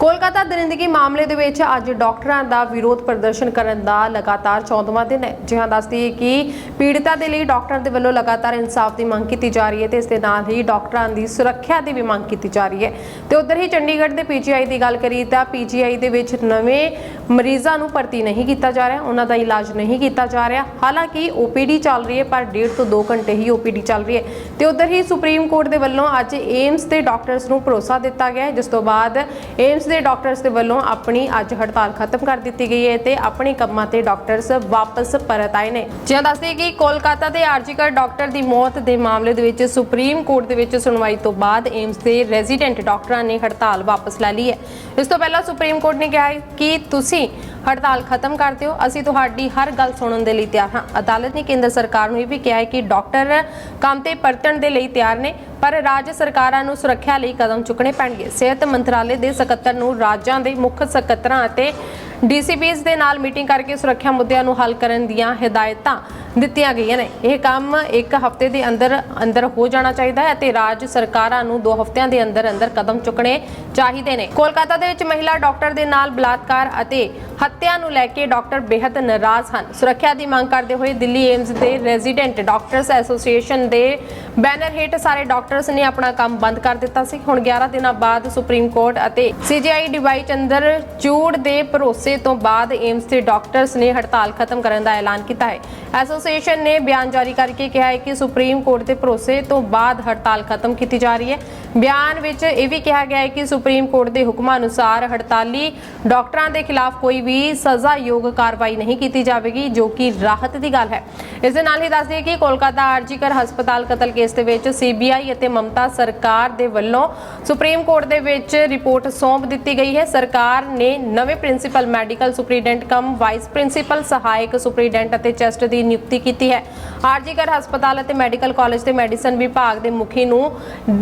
ਕੋਲਕਾਤਾ ਦਰਿੰਦਗੀ ਮਾਮਲੇ ਦੇ ਵਿੱਚ ਅੱਜ ਡਾਕਟਰਾਂ ਦਾ ਵਿਰੋਧ ਪ੍ਰਦਰਸ਼ਨ ਕਰਨ ਦਾ ਲਗਾਤਾਰ 14ਵਾਂ ਦਿਨ ਹੈ। ਜਿਹਾਂ ਦੱਸਦੀ ਹੈ ਕਿ ਪੀੜਤਾ ਦੇ ਲਈ ਡਾਕਟਰਾਂ ਦੇ ਵੱਲੋਂ ਲਗਾਤਾਰ ਇਨਸਾਫ ਦੀ ਮੰਗ ਕੀਤੀ ਜਾ ਰਹੀ ਹੈ ਤੇ ਇਸ ਦੇ ਨਾਲ ਹੀ ਡਾਕਟਰਾਂ ਦੀ ਸੁਰੱਖਿਆ ਦੀ ਵੀ ਮੰਗ ਕੀਤੀ ਜਾ ਰਹੀ ਹੈ। ਤੇ ਉਧਰ ਹੀ ਚੰਡੀਗੜ੍ਹ ਦੇ ਪੀਜੀਆਈ ਦੀ ਗੱਲ ਕਰੀ ਤਾਂ ਪੀਜੀਆਈ ਦੇ ਵਿੱਚ ਨਵੇਂ ਮਰੀਜ਼ਾਂ ਨੂੰ ਭਰਤੀ ਨਹੀਂ ਕੀਤਾ ਜਾ ਰਿਹਾ, ਉਹਨਾਂ ਦਾ ਇਲਾਜ ਨਹੀਂ ਕੀਤਾ ਜਾ ਰਿਹਾ। ਹਾਲਾਂਕਿ ਓਪੀਡੀ ਚੱਲ ਰਹੀ ਹੈ, ਪਰ 1.5 ਤੋਂ 2 ਘੰਟੇ ਹੀ ਓਪੀਡੀ ਚੱਲ ਰਹੀ ਹੈ। ਤੇ ਉਧਰ ਹੀ ਸੁਪਰੀਮ ਕੋਰਟ ਦੇ ਵੱਲੋਂ ਅੱਜ ਏਮਸ ਦੇ ਡਾਕਟਰਸ ਨੂੰ ਭਰੋਸਾ ਦਿੱਤਾ ਗਿਆ ਹੈ, ਜਿਸ ਤੋਂ ਬਾਅਦ ਏਮਸ ਦੇ ਡਾਕਟਰਸ ਦੇ ਵੱਲੋਂ ਆਪਣੀ ਅੱਜ ਹੜਤਾਲ ਖਤਮ ਕਰ ਦਿੱਤੀ ਗਈ ਹੈ ਤੇ ਆਪਣੇ ਕੰਮਾਂ ਤੇ ਡਾਕਟਰਸ ਵਾਪਸ ਪਰਤ ਆਏ ਨੇ। ਜਿਵੇਂ ਦੱਸਦੇ ਕਿ ਕੋਲਕਾਤਾ ਦੇ ਆਰਜੀਕਰ ਡਾਕਟਰ ਦੀ ਮੌਤ ਦੇ ਮਾਮਲੇ ਦੇ ਵਿੱਚ ਸੁਪਰੀਮ ਕੋਰਟ ਦੇ ਵਿੱਚ ਸੁਣਵਾਈ ਤੋਂ ਬਾਅਦ ਏਮਸ ਦੇ ਰੈਜ਼ੀਡੈਂਟ ਡਾਕਟਰਾਂ ਨੇ ਹੜਤਾਲ ਵਾਪਸ ਲੈ ਲਈ ਹੈ। ਇਸ ਤੋਂ ਪਹਿਲਾਂ ਸੁਪਰੀਮ ਕੋਰਟ ਨੇ ਕਿਹਾ ਕਿ ਤੁਸੀਂ ਹੜਤਾਲ ਖਤਮ ਕਰ ਦਿਓ। ਅਸੀਂ ਤੁਹਾਡੀ ਹਰ ਗੱਲ ਸੁਣਨ ਦੇ ਲਈ ਤਿਆਰ ਹਾਂ। ਅਦਾਲਤ ਨੇ ਕੇਂਦਰ ਸਰਕਾਰ ਨੂੰ ਇਹ ਵੀ ਕਿਹਾ ਹੈ ਕਿ ਡਾਕਟਰ ਕੰਮ ਤੇ ਪਰਤਣ ਦੇ ਲਈ ਤਿਆਰ ਨੇ, ਪਰ ਰਾਜ ਸਰਕਾਰਾਂ ਨੂੰ ਸੁਰੱਖਿਆ ਲਈ ਕਦਮ ਚੁੱਕਣੇ ਪੈਣਗੇ। ਸਿਹਤ ਮੰਤਰਾਲੇ ਦੇ ਸਕੱਤਰ ਨੂੰ ਰਾਜਾਂ ਦੇ ਮੁੱਖ ਸਕੱਤਰਾਂ ਅਤੇ ਡੀਸੀਪੀਸ ਦੇ ਨਾਲ ਮੀਟਿੰਗ ਕਰਕੇ ਸੁਰੱਖਿਆ ਮੁੱਦਿਆਂ ਨੂੰ ਹੱਲ ਕਰਨ ਦੀਆਂ ਹਦਾਇਤਾਂ ਦਿੱਤੀਆਂ ਗਈਆਂ ਨੇ। ਇਹ ਕੰਮ ਇੱਕ ਹਫ਼ਤੇ ਦੇ ਅੰਦਰ ਅੰਦਰ ਹੋ ਜਾਣਾ ਚਾਹੀਦਾ ਹੈ ਅਤੇ ਰਾਜ ਸਰਕਾਰਾਂ ਨੂੰ 2 ਹਫ਼ਤਿਆਂ ਦੇ ਅੰਦਰ ਅੰਦਰ ਕਦਮ ਚੁੱਕਣੇ ਚਾਹੀਦੇ ਨੇ। ਕੋਲਕਾਤਾ ਦੇ ਵਿੱਚ ਮਹਿਲਾ ਡਾਕਟਰ ਦੇ ਨਾਲ ਬਲਾਤਕਾਰ ਅਤੇ ਹੱਤਿਆ ਨੂੰ ਲੈ ਕੇ ਡਾਕਟਰ ਬੇहद ਨਾਰਾਜ਼ ਹਨ। ਸੁਰੱਖਿਆ ਦੀ ਮੰਗ ਕਰਦੇ ਹੋਏ ਦਿੱਲੀ ਏਮਸ ਦੇ ਰੈਜ਼ੀਡੈਂਟ ਡਾਕਟਰਸ ਐਸੋਸੀਏਸ਼ਨ ਦੇ ਬੈਨਰ ਹੇਠ ਸਾਰੇ ਡਾਕਟਰਸ ਨੇ ਆਪਣਾ ਕੰਮ ਬੰਦ ਕਰ ਦਿੱਤਾ ਸੀ। ਹੁਣ 11 ਦਿਨਾਂ ਬਾਅਦ ਸੁਪਰੀਮ ਕੋਰਟ ਅਤੇ ਸੀਜੀਆਈ ਡਿਵਾਈ ਚੰਦਰ ਚੂੜ ਦੇ ਭਰੋਸੇ ਤੋਂ ਬਾਅਦ ਏਮਸ ਦੇ ਡਾਕਟਰਸ ਨੇ ਹੜਤਾਲ ਖਤਮ ਕਰਨ ਦਾ ਐਲਾਨ ਕੀਤਾ ਹੈ। ਐਸੋਸੀਏਸ਼ਨ ਨੇ ਬਿਆਨ ਜਾਰੀ ਕਰਕੇ ਕਿਹਾ ਹੈ ਕਿ ਸੁਪਰੀਮ ਕੋਰਟ ਦੇ ਭਰੋਸੇ ਤੋਂ ਬਾਅਦ ਹੜਤਾਲ ਖਤਮ ਕੀਤੀ ਜਾ ਰਹੀ ਹੈ। ਬਿਆਨ ਵਿੱਚ ਇਹ ਵੀ ਕਿਹਾ ਗਿਆ ਹੈ ਕਿ ਸੁਪਰੀਮ ਕੋਰਟ ਦੇ ਹੁਕਮਾਂ ਅਨੁਸਾਰ ਹੜਤਾਲੀ ਡਾਕਟਰਾਂ ਦੇ ਖਿਲਾਫ ਕੋਈ ਵੀ ਸਜ਼ਾਯੋਗ ਕਾਰਵਾਈ ਨਹੀਂ ਕੀਤੀ ਜਾਵੇਗੀ, ਜੋ ਕਿ ਰਾਹਤ ਦੀ ਗੱਲ ਹੈ। ਇਸ ਦੇ ਨਾਲ ਹੀ ਦੱਸ ਦਈਏ ਕਿ ਕੋਲਕਾਤਾ ਆਰਜੀਕਰ ਹਸਪਤਾਲ ਕਤਲ ਕੇਸ ਦੇ ਵਿੱਚ ਸੀਬੀਆਈ ਅਤੇ ਮਮਤਾ ਸਰਕਾਰ ਦੇ ਵੱਲੋਂ ਸੁਪਰੀਮ ਕੋਰਟ ਦੇ ਵਿੱਚ ਰਿਪੋਰਟ ਸੌਂਪ ਦਿੱਤੀ ਗਈ ਹੈ। ਸਰਕਾਰ ਨੇ ਨਵੇਂ principal medical superintendent cum vice principal ਸਹਾਇਕ ਸੁਪਰੀਡੈਂਟ ਅਤੇ ਚੈਸਟ ਦੀ ਨਿਯੁਕਤੀ ਕੀਤੀ ਹੈ। ਆਰਜੀਕਰ ਹਸਪਤਾਲ ਅਤੇ ਮੈਡੀਕਲ ਕਾਲਜ ਦੇ ਮੈਡੀਸਨ ਵਿਭਾਗ ਦੇ ਮੁਖੀ ਨੂੰ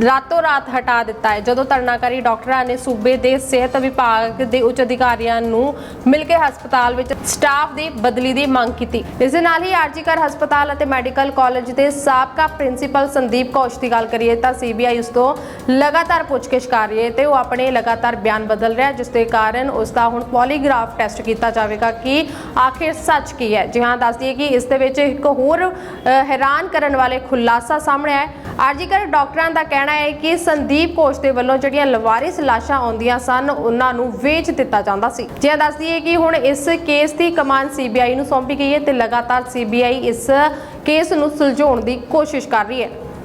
ਰਾਤੋਂ ਰਾਤ ਹਟਾ ਦਿੱਤਾ ਹੈ। ਜਦੋਂ ਧਰਨਾਕਾਰੀ ਡਾਕਟਰਾਂ ਨੇ ਸੂਬੇ ਦੇ ਸਿਹਤ ਵਿਭਾਗ ਦੇ ਉੱਚ ਅਧਿਕਾਰੀਆਂ ਨੂੰ ਮਿਲ ਕੇ ਹਸਪਤਾਲ ਵਿੱਚ ਸਟਾਫ ਦੀ ਬਦਲੀ ਦੀ ਮੰਗ ਕੀਤੀ। ਇਸ ਦੇ ਨਾਲ ਹੀ ਆਰਜੀਕਰ ਹਸਪਤਾਲ ਅਤੇ ਮੈਡੀਕਲ ਕਾਲਜ ਦੇ ਸਾਬਕਾ ਪ੍ਰਿੰਸੀਪਲ ਸੰਦੀਪ ਕੌਸ਼ ਦੀ ਗੱਲ ਕਰੀਏ ਤਾਂ ਸੀਬੀਆਈ ਉਸ ਤੋਂ ਲਗਾਤਾਰ ਪੁੱਛਗਿੱਛ ਕਰ ਰਹੀ ਹੈ ਤੇ ਉਹ ਆਪਣੇ ਲਗਾਤਾਰ ਬਿਆਨ ਬਦਲ ਰਿਹਾ ਹੈ, ਜਿਸ ਦੇ ਕਾਰਨ ਉਸ ਦਾ ਹੁਣ ਪੋਲੀਗ੍ਰਾਫ ਟੈਸਟ ਕੀਤਾ ਜਾਵੇਗਾ ਕਿ ਆਖਿਰ ਸੱਚ ਕੀ ਹੈ? ਜੀ ਹਾਂ, ਦੱਸ ਦਈਏ ਕਿ ਇਸ ਦੇ ਵਿੱਚ ਇੱਕ ਹੋਰ ਹੈਰਾਨ ਕਰਨ ਵਾਲੇ ਖੁਲਾਸਾ ਸਾਹਮਣੇ ਆਇਆ ਆਰਜੀਕਰ ਡਾਕਟਰਾਂ ਦਾ ਕਹਿਣਾ ਹੈ ਕਿ ਸੰਦੀਪ ਕੋਸ਼ ਦੇ ਵੱਲੋਂ ਜਿਹੜੀਆਂ ਲਵਾਰਿਸ ਲਾਸ਼ਾਂ ਆਉਂਦੀਆਂ ਸਨ, ਉਹਨਾਂ ਨੂੰ ਵੇਚ ਦਿੱਤਾ ਜਾਂਦਾ ਸੀ। ਜਿਵੇਂ ਦੱਸ ਦਈਏ ਕਿ ਹੁਣ ਇਸ ਕੇਸ ਦੀ ਕਮਾਨ ਸੀਬੀਆਈ ਨੂੰ ਸੌਂਪੀ ਗਈ ਹੈ ਤੇ ਲਗਾਤਾਰ ਸੀਬੀਆਈ ਇਸ ਕੇਸ ਨੂੰ ਸੁਲਝਾਉਣ ਦੀ ਕੋਸ਼ਿਸ਼ ਕਰ ਰਹੀ ਹੈ।